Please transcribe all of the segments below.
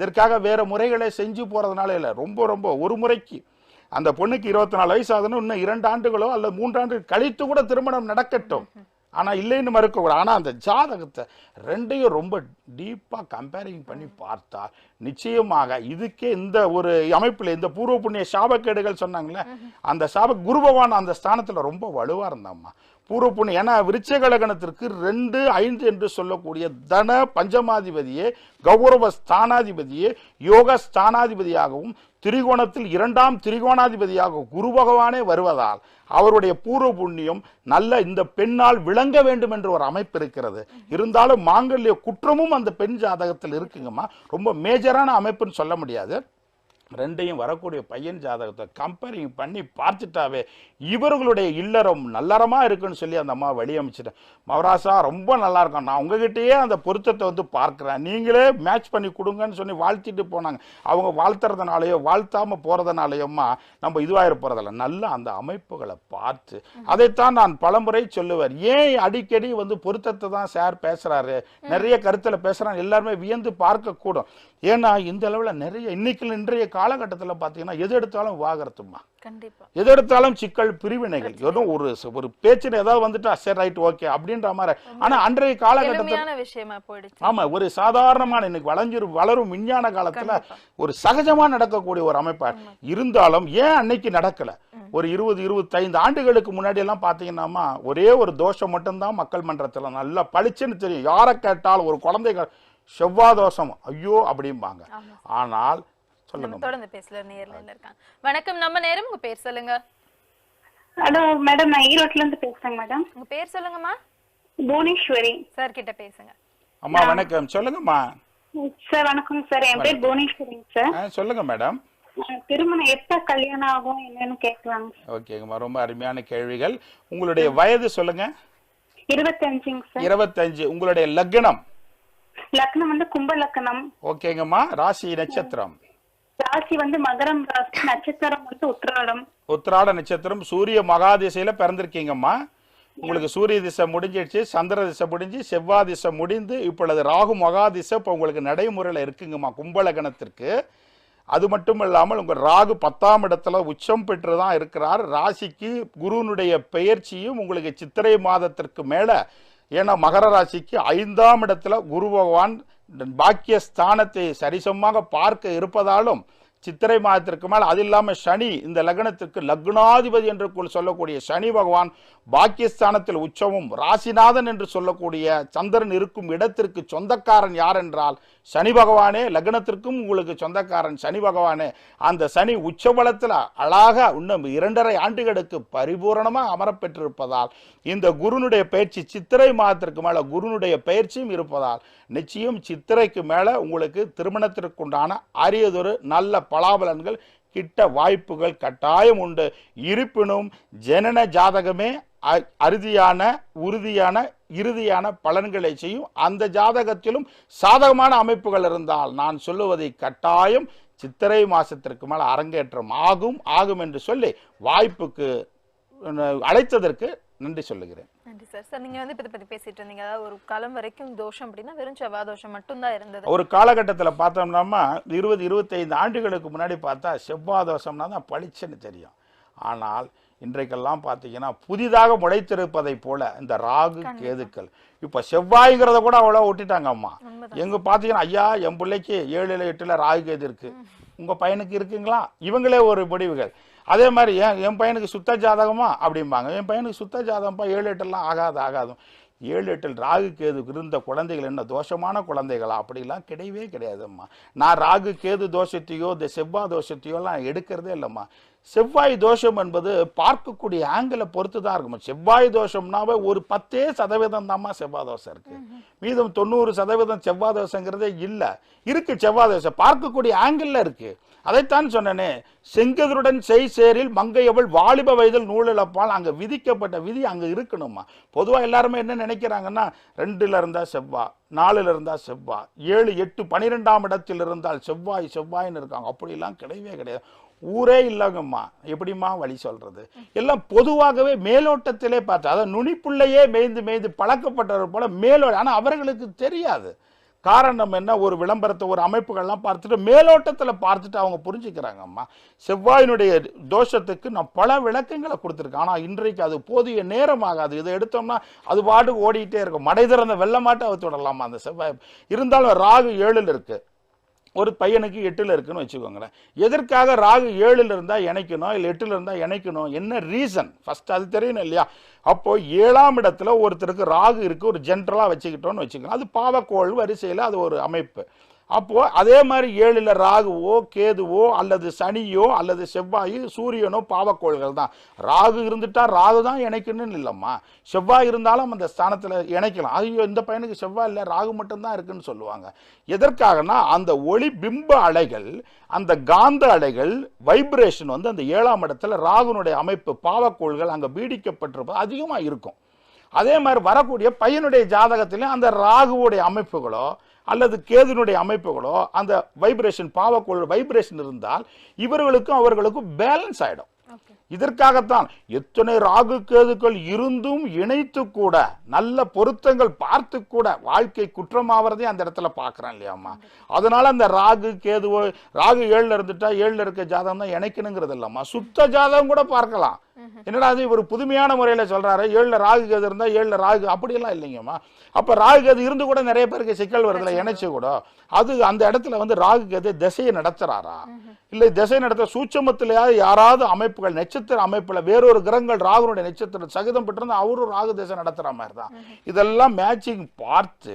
இதற்காக வேறு முறைகளை செஞ்சு போகிறதுனால இல்லை ரொம்ப ரொம்ப ஒரு முறைக்கு. அந்த பொண்ணுக்கு இருபத்தி நாலு வயசு ஆகுதுன்னு இன்னும் இரண்டு ஆண்டுகளோ அல்லது மூன்றாண்டு கழித்து கூட திருமணம் நடக்கட்டும். ஆனால் இல்லைன்னு மறுக்கக்கூடாது. ஆனால் அந்த ஜாதகத்தை ரெண்டையும் ரொம்ப டீப்பாக கம்பேரிங் பண்ணி பார்த்தா நிச்சயமாக இதுக்கே இந்த ஒரு அமைப்பில் இந்த பூர்வ புண்ணிய சாபக்கேடுகள் சொன்னாங்களே அந்த சாப குருபவான் அந்த ஸ்தானத்துல ரொம்ப வலுவா இருந்தாம்மா. பூர்வ புண்ணியம் ஏன்னா விருச்சகலகணத்திற்கு ரெண்டு ஐந்து என்று சொல்லக்கூடிய தன பஞ்சமாதிபதியே கௌரவ ஸ்தானாதிபதியே யோக ஸ்தானாதிபதியாகவும் திரிகோணத்தில் இரண்டாம் திரிகோணாதிபதியாக குரு பகவானே வருவதால் அவருடைய பூர்வ புண்ணியம் நல்ல இந்த பெண்ணால் விளங்க வேண்டும் என்ற ஒரு அமைப்பு இருக்கிறது. இருந்தாலும் மாங்கல்ய குற்றமும் அந்த பெண் ஜாதகத்தில் இருக்குங்கம்மா. ரொம்ப மேஜர் மேஜரான அமைப்புன்னு சொல்ல முடியாது. ரெண்டையும் வரக்கூடிய பையன் ஜாதகத்தை கம்பேரிங் பண்ணி பார்த்துட்டாவே இவர்களுடைய இல்லறம் நல்லறமா இருக்குன்னு சொல்லி அந்த அம்மா வழி அமைச்சிட்டேன். மவராசா ரொம்ப நல்லா இருக்கும் நான் உங்ககிட்டயே அந்த பொருத்தத்தை வந்து பார்க்கிறேன். நீங்களே மேட்ச் பண்ணி கொடுங்கன்னு சொல்லி வாழ்த்திட்டு போனாங்க. அவங்க வாழ்த்துறதுனாலயோ வாழ்த்தாம போறதுனாலயோம்மா நம்ம இதுவாயிர போறதில்ல. நல்ல அந்த அமைப்புகளை பார்த்து அதைத்தான் நான் பலமுறை சொல்லுவேன். ஏன் அடிக்கடி வந்து பொருத்தத்தை தான் சார் பேசுறாரு? நிறைய கருத்துல பேசுறாங்க எல்லாருமே வியந்து பார்க்க கூடும் ஏன்னா இந்த அளவுல நிறைய இன்னைக்கு இன்றைய காலகட்டத்துல பாத்தீங்கன்னா எது எடுத்தாலும் விவாகரத்துமா கண்டிப்பா. எது எடுத்தாலும் சிக்கல் பிரிவினைகள். ஏதோ ஒரு ஒரு பேச்சுன்னு ஏதாவது வந்துட்டா சரி ரைட் ஓகே அப்படின்ற மாதிரி. ஆனா அன்றைய காலகட்டத்தில் ஆமா ஒரு சாதாரணமான இன்னைக்கு வளைஞ்சிரு வளரும் விஞ்ஞான காலத்துல ஒரு சகஜமா நடக்கக்கூடிய ஒரு அமைப்பா இருந்தாலும் ஏன் அன்னைக்கு நடக்கல? ஒரு இருபது இருபத்தைந்து ஆண்டுகளுக்கு முன்னாடி எல்லாம் பாத்தீங்கன்னாமா ஒரே ஒரு தோஷம் மட்டும்தான் மக்கள் மன்றத்துல நல்லா பளிச்சுன்னு தெரியும். யாரை கேட்டாலும் ஒரு குழந்தைகள் செவ்வாய் தோஷம் ஐயோ அப்படிம்பாங்க. ஆனால் சொல்லுங்க தொடர்ந்து பேசல நேர்ல இருக்காங்க. வணக்கம் நம்ம நேரம் உங்க பேர் சொல்லுங்க. ஹலோ மேடம் நான் ஈரோட்ல இருந்து பேசுறேங்க மேடம். உங்க பேர் சொல்லுங்கம்மா. புவனேஸ்வரி. சார் கிட்ட பேசுங்க. அம்மா வணக்கம். சொல்லுங்கம்மா. சார் வணக்கம் சார். என் பேர் புவனேஸ்வரிங்க சார். சொல்லுங்க மேடம். திருமணம் எப்ப கல்யாணம் ஆகும் என்னன்னு கேட்கலாங்க ஓகேங்கம்மா. ரொம்ப அருமையான கேள்விகள். உங்களுடைய வயது சொல்லுங்க. இருபத்தஞ்சுங்க சார். இருபத்தஞ்சு. உங்களுடைய லக்னம். லக்னம் வந்து கும்ப லக்னம் ஓகேங்கம்மா. ராசி நட்சத்திரம். ராசி வந்து மகரம் ராசி நட்சத்திரம் வந்து உத்திராடம். உத்திராட நட்சத்திரம் சூரிய மகாதிசையில பிறந்திருக்கீங்கம்மா. உங்களுக்கு சூரிய திசை முடிஞ்சிடுச்சு சந்திர திசை முடிஞ்சு செவ்வாய் திசை முடிந்து இப்பொழுது ராகு மகாதிசை இப்போ உங்களுக்கு நடைமுறையில் இருக்குங்கம்மா கும்பலகணத்திற்கு. அது மட்டும் இல்லாமல் உங்கள் ராகு பத்தாம் இடத்துல உச்சம் பெற்று தான் இருக்கிறார். ராசிக்கு குருனுடைய பெயர்ச்சியும் உங்களுக்கு சித்திரை மாதத்திற்கு மேலே ஏன்னா மகர ராசிக்கு ஐந்தாம் இடத்துல குரு பகவான் பாக்கிய ஸ்தானத்தை சரிசமமாக பார்க்க இருப்பதாலும் சித்திரை மாதத்திற்கு மேல் அது இல்லாமல் சனி இந்த லக்னத்திற்கு லக்னாதிபதி என்று சொல்லக்கூடிய சனி பகவான் பாக்கியஸ்தானத்தில் உச்சமும் ராசிநாதன் என்று சொல்லக்கூடிய சந்திரன் இருக்கும் இடத்திற்கு சொந்தக்காரன் யார் என்றால் சனி பகவானே லக்னத்திற்கும் உங்களுக்கு சொந்தக்காரன் சனி பகவானே. அந்த சனி உச்சபலத்தில் அழகாக இன்னும் இரண்டரை ஆண்டுகளுக்கு பரிபூரணமாக அமரப்பெற்றிருப்பதால் இந்த குருனுடைய பயிற்சி சித்திரை மாதத்திற்கு மேலே குருனுடைய பயிற்சியும் இருப்பதால் நிச்சயம் சித்திரைக்கு மேலே உங்களுக்கு திருமணத்திற்குண்டான அரியதொரு நல்ல பலாபலன்கள் கிட்ட வாய்ப்புகள் கட்டாயம் உண்டு. இருப்பினும் ஜனன ஜாதகமே அ- அறுதியான உறுதியான இறுதியான பலன்களை செய்யும். அந்த ஜாதகத்திலும் சாதகமான அமைப்புகள் இருந்தால் நான் சொல்லுவதை கட்டாயம் சித்திரை மாசத்திற்கு மேல் அரங்கேற்றம் ஆகும் ஆகும் என்று சொல்லி வாய்ப்புக்கு அழைத்ததற்கு நன்றி சொல்லுகிறேன். நன்றி சார். சார் நீங்க வந்து இப்ப இதை பத்தி பேசிட்டு இருந்தீங்க. அதாவது ஒரு காலம் வரைக்கும் தோஷம் அப்படின்னா வெறும் செவ்வாய் தோஷம் மட்டும்தான் இருந்தது. ஒரு காலகட்டத்தில் பார்த்தோம்னா இருபது இருபத்தைந்து ஆண்டுகளுக்கு முன்னாடி பார்த்தா செவ்வாய் தோஷம்னா தான் பளிச்சுன்னு தெரியும். ஆனால் இன்றைக்கெல்லாம் பார்த்தீங்கன்னா புதிதாக முளைத்திருப்பதை போல இந்த ராகு கேதுக்கள். இப்போ செவ்வாய்ங்கிறத கூட அவ்வளோ விட்டுட்டாங்க அம்மா எங்க பார்த்தீங்கன்னா ஐயா என் பிள்ளைக்கு ஏழுல எட்டுல ராகு கேது இருக்கு. உங்க பையனுக்கு இருக்குங்களா? இவங்களே ஒரு முடிவுகள். அதே மாதிரி ஏன் என் பையனுக்கு சுத்த ஜாதகமா? அப்படிம்பாங்க. என் பையனுக்கு சுத்த ஜாதகம்ப்பா ஏழு எட்டெல்லாம் ஆகாது ஆகாது. ஏழு எட்டில் ராகு கேது இருந்த குழந்தைகள் என்ன? தோஷமான குழந்தைகளா? அப்படிலாம் கிடையவே கிடையாதும்மா. நான் ராகு கேது தோஷத்தையோ இந்த செவ்வாய் தோஷத்தையோ எல்லாம் எடுக்கிறதே இல்லைம்மா. செவ்வாய் தோஷம் என்பது பார்க்கக்கூடிய ஆங்கிளை பொறுத்து தான் இருக்கும் செவ்வாய் தோஷம்னாவே ஒரு பத்தே சதவீதம் தாம்மா செவ்வாய் தோஷம் இருக்கு. மீதம் தொண்ணூறு சதவீதம் செவ்வாய் தோஷங்கிறதே இல்லை. இருக்கு செவ்வாய் தோஷம். பார்க்கக்கூடிய ஆங்கிள் இருக்கு. அதைத்தான் சொன்னனே செங்கதிருடன் செய் சேரில் மங்கையவள் வாலிப வயதில் நூலிழப்பால் அங்கே விதிக்கப்பட்ட விதி அங்கே இருக்கணுமா? பொதுவாக எல்லாருமே என்ன நினைக்கிறாங்கன்னா ரெண்டில் இருந்தால் செவ்வா நாலுல இருந்தால் செவ்வா ஏழு எட்டு பனிரெண்டாம் இடத்தில் இருந்தால் செவ்வாய் செவ்வாய்ன்னு இருக்காங்க. அப்படிலாம் கிடையவே கிடையாது. ஊரே இல்லைங்கம்மா. எப்படிம்மா வழி சொல்றது? எல்லாம் பொதுவாகவே மேலோட்டத்திலே பார்த்தா அதாவது நுனிப்புள்ளையே மேய்ந்து மேய்ந்து பழக்கப்பட்டவர் போல மேலோட ஆனால் அவர்களுக்கு தெரியாது. காரணம் என்ன? ஒரு விளம்பரத்தை ஒரு அமைப்புகள்லாம் பார்த்துட்டு மேலோட்டத்தில் பார்த்துட்டு அவங்க புரிஞ்சுக்கிறாங்க அம்மா. செவ்வாயினுடைய தோஷத்துக்கு நான் பல விளக்கங்களை கொடுத்துருக்கேன். ஆனால் இன்றைக்கு அது போதிய நேரம் ஆகாது இதை எடுத்தோம்னா அது பாட்டுக்கு ஓடிக்கிட்டே இருக்கும். மடை திறந்த வெள்ளமாட்ட அவுத்து விடலாமா அந்த செவ்வாய்? இருந்தாலும் ராகு ஏழில் இருக்குது ஒரு பையனுக்கு எட்டில் இருக்குன்னு வச்சுக்கோங்களேன். எதற்காக ராகு ஏழில் இருந்தால் இணைக்கணும் இல்லை எட்டில் இருந்தால் இணைக்கணும் என்ன ரீசன் ஃபஸ்ட் அது தெரியணும் இல்லையா? அப்போது ஏழாம் இடத்துல ஒருத்தருக்கு ராகு இருக்கு ஒரு ஜென்ரலாக வச்சுக்கிட்டோம்னு வச்சுக்கோங்க. அது பாவக்கோள் வரிசையில் அது ஒரு அமைப்பு. அப்போ அதே மாதிரி ஏழில் ராகுவோ கேதுவோ அல்லது சனியோ அல்லது செவ்வாய் சூரியனோ பாவக்கோள்கள் தான். ராகு இருந்துட்டா ராகு தான் இணைக்கணும்னு இல்லைம்மா. செவ்வாய் இருந்தாலும் அந்த ஸ்தானத்தில் இணைக்கலாம். ஐயோ இந்த பையனுக்கு செவ்வாய் இல்லை ராகு மட்டும்தான் இருக்குன்னு சொல்லுவாங்க. எதற்காகனா அந்த ஒளி பிம்ப அலைகள் அந்த காந்த அலைகள் வைப்ரேஷன் வந்து அந்த ஏழாம் இடத்துல ராகுனுடைய அமைப்பு பாவக்கோள்கள் அங்கே பீடிக்கப்பட்டிருப்பது அதிகமாக இருக்கும். அதே மாதிரி வரக்கூடிய பையனுடைய ஜாதகத்திலையும் அந்த ராகுவுடைய அமைப்புகளோ அல்லது கேதுனுடைய அமைப்புகளோ அந்த வைப்ரேஷன் பாவக்கோள் வைப்ரேஷன் இருந்தால் இவர்களுக்கும் அவர்களுக்கும் பேலன்ஸ் ஆயிடும். இதற்காகத்தான் எத்தனை ராகு கேதுக்கள் இருந்தும் இணைத்து கூட நல்ல பொருத்தங்கள் பார்த்து கூட வாழ்க்கை குற்றமாவதே அந்த இடத்துல பார்க்குறேன் இல்லையாம்மா. அதனால அந்த ராகு கேதுவோ ராகு ஏழுல இருந்துட்டா ஏழுல இருக்க ஜாதகம் தான் இணைக்கணுங்கிறது இல்லம்மா சுத்த ஜாதகம் கூட பார்க்கலாம். என்னடா அது ஒரு புதுமையான முறையில சொல்றாரு ஏழுல ராகு கேது இருந்தா ஏழுல ராகு அப்படியெல்லாம் இல்லைங்கம்மா. அப்ப ராகு கேது இருந்து கூட நிறைய பேருக்கு சிக்கல் வருதுல இணைச்சு கூட. அது அந்த இடத்துல வந்து ராகு கேது திசையை நடத்துறாரா? இல்லை திசை நடத்த சூட்சமத்திலேயாவது யாராவது அமைப்புகள் நட்சத்திர அமைப்புல வேறொரு கிரகங்கள் ராகுனுடைய நட்சத்திரம் சகிதம் பெற்றிருந்தா அவரும் ராகு திசை நடத்துற மாதிரி தான் இதெல்லாம் மேட்சிங் பார்த்து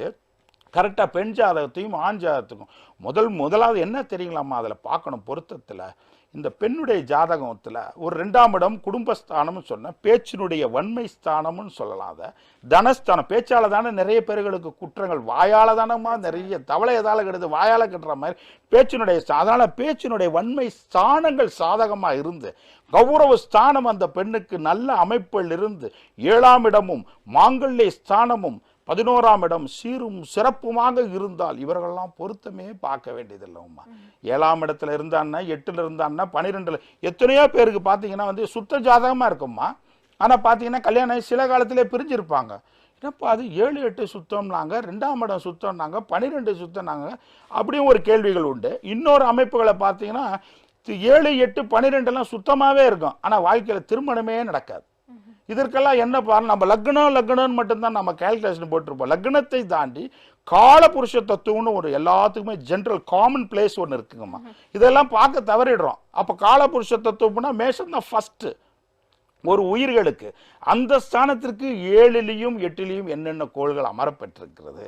கரெக்டாக பெண் ஜாதகத்தையும் ஆண் ஜாதகத்துக்கும். முதல் முதலாவது என்ன தெரியுங்களாம்மா? அதில் பார்க்கணும் பொருத்தத்தில். இந்த பெண்ணுடைய ஜாதகத்தில் ஒரு ரெண்டாம் இடம் குடும்பஸ்தானம்னு சொன்ன பேச்சினுடைய வன்மை ஸ்தானம்னு சொல்லலாம் அதை. தனஸ்தானம் பேச்சால் தானே நிறைய பேர்களுக்கு குற்றங்கள் வாயால் தானம்மா நிறைய தவளை எதால் கெடுது வாயால் கட்டுற மாதிரி பேச்சினுடைய அதனால் பேச்சினுடைய வன்மை ஸ்தானங்கள் சாதகமாக இருந்து கௌரவ ஸ்தானம் அந்த பெண்ணுக்கு நல்ல அமைப்பில் இருந்து ஏழாம் இடமும் மாங்கல்ய ஸ்தானமும் பதினோராம் இடம் சீரும் சிறப்புமாக இருந்தால் இவர்கள்லாம் பொருத்தமே பார்க்க வேண்டியதில்லைம்மா. ஏழாம் இடத்துல இருந்தான்னா எட்டில் இருந்தான்னா பன்னிரெண்டில் எத்தனையோ பேருக்கு பார்த்தீங்கன்னா வந்து சுத்த ஜாதகமாக இருக்கும்மா. ஆனால் பார்த்தீங்கன்னா கல்யாணம் ஆகி சில காலத்திலே பிரிஞ்சிருப்பாங்க. என்னப்பா அது ஏழு எட்டு சுத்தம்னாங்க ரெண்டாம் இடம் சுத்தம்னாங்க பன்னிரெண்டு சுத்தம்னாங்க அப்படியும் ஒரு கேள்விகள் உண்டு. இன்னொரு அமைப்புகளை பார்த்தீங்கன்னா தி- ஏழு எட்டு பன்னிரெண்டெல்லாம் சுத்தமாகவே இருக்கும். ஆனால் வாழ்க்கையில் திருமணமே நடக்காது. இதற்கெல்லாம் என்ன பாரு நம்ம லக்னம் லக்னம்னு மட்டும்தான் நம்ம கேல்குலேஷன் போட்டிருப்போம். லக்னத்தை தாண்டி கால புருஷ தத்துவம்னு ஒரு எல்லாத்துக்குமே ஜென்ரல் காமன் பிளேஸ் ஒன்று இருக்குங்கம்மா. இதெல்லாம் பார்க்க தவறிடுறோம். அப்போ கால புருஷ தத்துவம்னா மேஷம் தான் ஃபஸ்ட்டு ஒரு உயிர்களுக்கு அந்த ஸ்தானத்திற்கு ஏழிலையும் எட்டிலையும் என்னென்ன கோள்கள் அமரப்பட்டிருக்கிறது?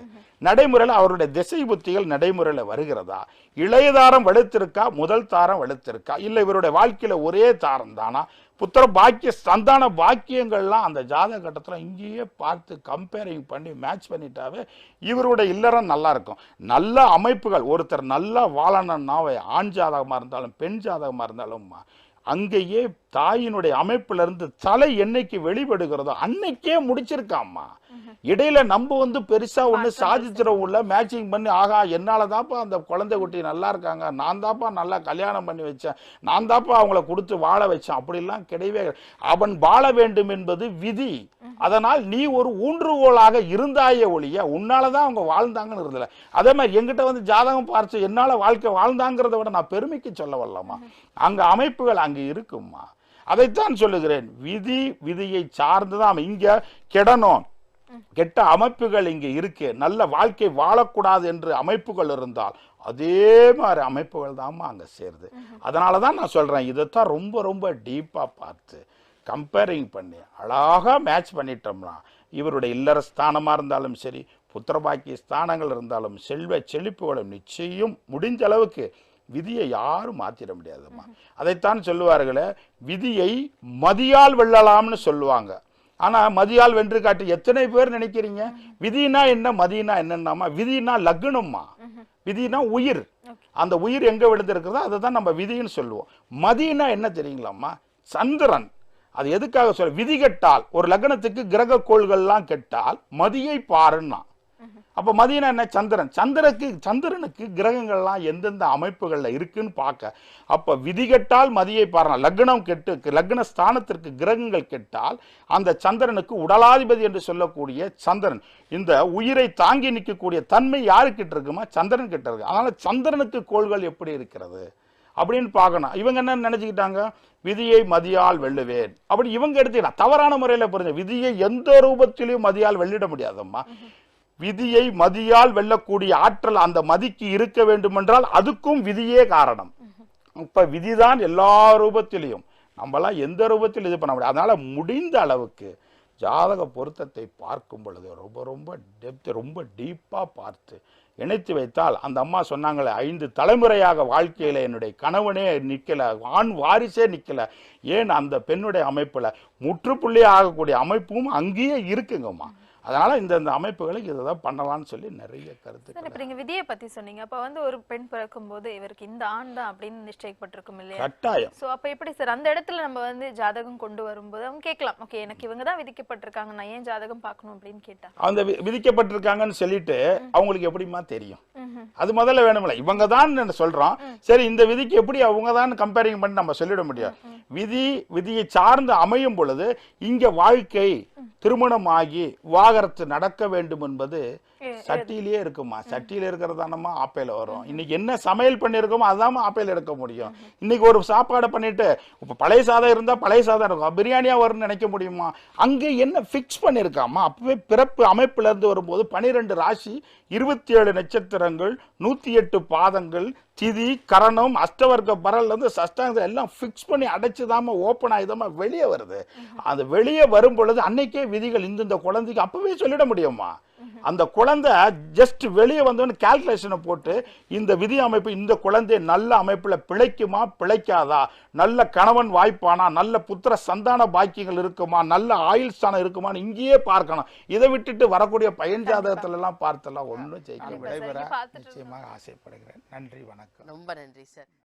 நடைமுறையில் அவருடைய திசை புத்திகள் நடைமுறையில் வருகிறதா? இளையதாரம் வலுத்திருக்கா? முதல் தாரம் வலுத்திருக்கா? இல்லை இவருடைய வாழ்க்கையில ஒரே தாரம் தானா? புத்திர பாக்கிய சந்தான பாக்கியங்கள்லாம் அந்த ஜாதக கட்டத்தில் இங்கேயே பார்த்து கம்பேரிங் பண்ணி மேட்ச் பண்ணிட்டாவே இவருடைய இல்லறம் நல்லா இருக்கும். நல்ல அமைப்புகள் ஒருத்தர் நல்லா வாழணும்னாவே ஆண் ஜாதகமாக இருந்தாலும் பெண் ஜாதகமாக இருந்தாலும் அங்கேயே தாயினுடைய அமைப்பிலிருந்து தலை என்னைக்கு வெளிப்படுகிறதோ அன்னைக்கே முடிச்சிருக்காம்மா. இடையில நம்ம வந்து பெருசா ஒண்ணு சாதிச்சிடவும் உள்ள மேட்சிங் பண்ணி ஆகா என்னால தான்ப்பா அந்த குழந்தை குட்டி நல்லா இருக்காங்க நான் தான்ப்பா நல்லா கல்யாணம் பண்ணி வச்சேன் நான் தான்ப்பா அவங்கள கொடுத்து வாழ வச்சேன் அப்படிலாம் கிடையவே. அவன் வாழ வேண்டும் என்பது விதி. அதனால் நீ ஒரு ஊன்றுகோலாக இருந்தாயே ஒழிய உன்னாலதான் அவங்க வாழ்ந்தாங்கன்னு இருந்தல அதே மாதிரி எங்கிட்ட வந்து ஜாதகம் பார்த்து என்னால வாழ்க்கை வாழ்ந்தாங்கிறத விட நான் பெருமைக்கு சொல்ல வரலாமா? அங்க அமைப்புகள் அங்க இருக்கும்மா அதைத்தான் சொல்லுகிறேன். விதி விதியை சார்ந்துதான் இங்க கெடணும். கெட்ட அமைப்புகள் இங்கே இருக்கு. நல்ல வாழ்க்கை வாழக்கூடாது என்று அமைப்புகள் இருந்தால் அதே மாதிரி அமைப்புகள் தாம்மா அங்க சேருது. அதனால தான் நான் சொல்றேன் இதைத்தான் ரொம்ப ரொம்ப டீப்பா பார்த்து கம்பேரிங் பண்ணி அழகா மேட்ச் பண்ணிட்டோம்னா இவருடைய இல்லற ஸ்தானமா இருந்தாலும் சரி புத்திரபாக்கிய ஸ்தானங்கள் இருந்தாலும் செல்வ செழிப்புகளும் நிச்சயம் முடிஞ்ச அளவுக்கு விதியை யாரும் மாத்திட முடியாதும்மா. அதைத்தான் சொல்லுவார்களே விதியை மதியால் வெல்லலாம்னு சொல்லுவாங்க. ஆனா மதியால் வென்று காட்டி எத்தனை பேர் நினைக்கிறீங்க? விதினா என்ன மதினா என்னன்னாமா விதினா லக்னம்மா. விதினா உயிர். அந்த உயிர் எங்க விழுந்திருக்கிறதோ அதை தான் நம்ம விதின்னு சொல்லுவோம். மதினா என்ன தெரியுங்களாம்மா? சந்திரன். அது எதுக்காக சொல்ல விதி கெட்டால் ஒரு லக்னத்துக்கு கிரக கோள்கள்லாம் கெட்டால் மதியை பாருன்னா அப்ப மதியனா என்ன? சந்திரன். சந்திரனுக்கு சந்திரனுக்கு கிரகங்கள்லாம் எந்தெந்த அமைப்புகள்ல இருக்குன்னு பார்க்க. அப்ப விதி கெட்டால் மதியை பாருங்க. லக்னம் கெட்டு லக்ன ஸ்தானத்திற்கு கிரகங்கள் கெட்டால் அந்த சந்திரனுக்கு உடலாதிபதி என்று சொல்லக்கூடிய சந்திரன். இந்த உயிரை தாங்கி நிற்கக்கூடிய தன்மை யாருக்கிட்ட இருக்குமா? சந்திரன் கிட்ட இருக்கு. அதனால சந்திரனுக்கு கோள்கள் எப்படி இருக்கிறது? அப்படின்னு பார்க்கணும். இவங்க என்ன நினைச்சுக்கிட்டாங்க? விதியை மதியால் வெல்லுவேன். அப்படி இவங்க எடுத்துக்கிட்டா தவறான முறையில புரிஞ்ச விதியை எந்த ரூபத்திலையும் மதியால் வெல்லிட முடியாதம்மா. விதியை மதியால் வெல்லக்கூடிய ஆற்றல் அந்த மதிக்கு இருக்க வேண்டுமென்றால் அதுக்கும் விதியே காரணம். இப்ப விதிதான் எல்லா ரூபத்திலையும். நம்மளாம் எந்த ரூபத்தில் இது பண்ண முடியாது அதனால முடிந்த அளவுக்கு ஜாதக பொருத்தத்தை பார்க்கும் பொழுது ரொம்ப ரொம்ப டெப்த் ரொம்ப டீப்பாக பார்த்து இணைத்து வைத்தால் அந்த அம்மா சொன்னாங்களே ஐந்து தலைமுறையாக வாழ்க்கையில் என்னுடைய கணவனே நிற்கலை ஆண் வாரிசே நிற்கலை ஏன் அந்த பெண்ணுடைய அமைப்பில் முற்றுப்புள்ளி ஆகக்கூடிய அமைப்பும் அங்கேயே இருக்குங்கம்மா. அதனால இந்த இந்த அமைப்புகளுக்கு இதை தான் பண்ணலாம்னு சொல்லி நிறைய கருத்து இப்ப நீங்க விதியை பத்தி சொன்னீங்க. அப்ப வந்து ஒரு பெண் பிறக்கும் போது இவருக்கு இந்த ஆண் தான் அப்படின்னு நிச்சயிக்கப்பட்டிருக்கும் இல்லையா? கட்டாயம். சோ அப்ப எப்படி சார்? அந்த இடத்துல நம்ம வந்து ஜாதகம் கொண்டு வரும்போது அவங்க கேட்கலாம். ஓகே எனக்கு இவங்க தான் விதிக்கப்பட்டிருக்காங்க. நான் ஏன் ஜாதகம் பார்க்கணும்? அப்படின்னு கேட்டா. அந்த விதிக்கப்பட்டிருக்காங்கன்னு சொல்லிட்டு அவங்களுக்கு எப்படிமா தெரியும். அது முதல்ல வேணும்ல. இவங்க தான் சொல்றோம் சரி இந்த விதிக்கு எப்படி அவங்க தான் கம்பேரிங் பண்ணி நம்ம சொல்லிட முடியும்? விதி விதியை சார்ந்து அமையும் பொழுது இங்க வாழ்க்கை திருமணம் ஆகி விவாகரத்து நடக்க வேண்டும் என்பது சட்டியிலேயே இருக்குமா? சட்டியில இருக்கிறதானமா ஆப்பையில வரும். இன்னைக்கு என்ன சமையல் பண்ணியிருக்கோமோ அதாம்மா ஆப்பையில இருக்க முடியும். இன்னைக்கு ஒரு சாப்பாடு பண்ணிட்டு இப்ப பழைய சாதம் இருந்தா பழைய சாதம் இருக்கும். பிரியாணியா வரும்னு நினைக்க முடியுமா? அங்க என்ன ஃபிக்ஸ் பண்ணியிருக்காமா அப்பவே பிறப்பு அமைப்புல இருந்து வரும்போது பனிரெண்டு ராசி இருபத்தி ஏழு நட்சத்திரங்கள் நூத்தி எட்டு பாதங்கள் திதி கரணம் அஷ்டவர்க்க பரல்ல இருந்து சஷ்டாங்க எல்லாம் ஃபிக்ஸ் பண்ணி அடைச்சுதாம ஓப்பன் ஆகிதாம வெளியே வருது. அது வெளியே வரும் பொழுது அன்னைக்கே விதிகள் இந்த இந்த குழந்தைக்கு அப்பவே சொல்லிட முடியுமா? அந்த குழந்தை ஜஸ்ட் வெளியே வந்தோன்னு கால்குலேஷனை போட்டு இந்த விதி அமைப்பு இந்த குழந்தை நல்ல அமைப்புல பிழைக்குமா பிழைக்காதா? நல்ல கணவன் வாய்ப்பானா? நல்ல புத்திர சந்தான பாக்கியங்கள் இருக்குமா? நல்ல ஆயுள் ஸ்தானம் இருக்குமான்னு இங்கேயே பார்க்கணும். இதை விட்டுட்டு வரக்கூடிய பயன் ஜாதகத்துல எல்லாம் பார்த்தெல்லாம் ஒன்றும் சார். விடைபெற நிச்சயமாக ஆசைப்படுகிறேன். நன்றி வணக்கம். ரொம்ப நன்றி சார்.